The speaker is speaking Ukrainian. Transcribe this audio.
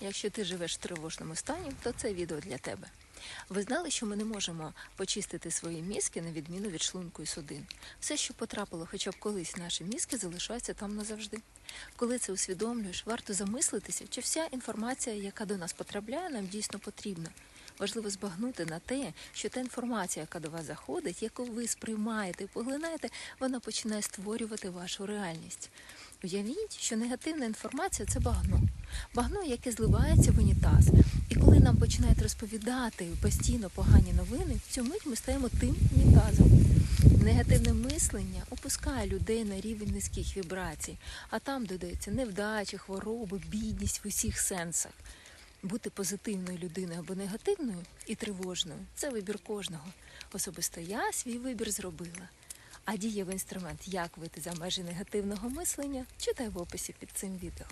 Якщо ти живеш в тривожному стані, то це відео для тебе. Ви знали, що ми не можемо почистити свої мізки на відміну від шлунку і судин. Все, що потрапило хоча б колись в наші мізки, залишається там назавжди. Коли це усвідомлюєш, варто замислитися, чи вся інформація, яка до нас потрапляє, нам дійсно потрібна. Важливо збагнути на те, що та інформація, яка до вас заходить, яку ви сприймаєте і поглинаєте, вона починає створювати вашу реальність. Уявіть, що негативна інформація це багно. Багно, яке зливається в унітаз. І коли нам починають розповідати постійно погані новини, в цю мить ми стаємо тим унітазом. Негативне мислення опускає людей на рівень низьких вібрацій, а там додається невдачі, хвороби, бідність в усіх сенсах. Бути позитивною людиною або негативною і тривожною це вибір кожного. Особисто я свій вибір зробила. А дієвий інструмент, як вийти за межі негативного мислення, читай в описі під цим відео.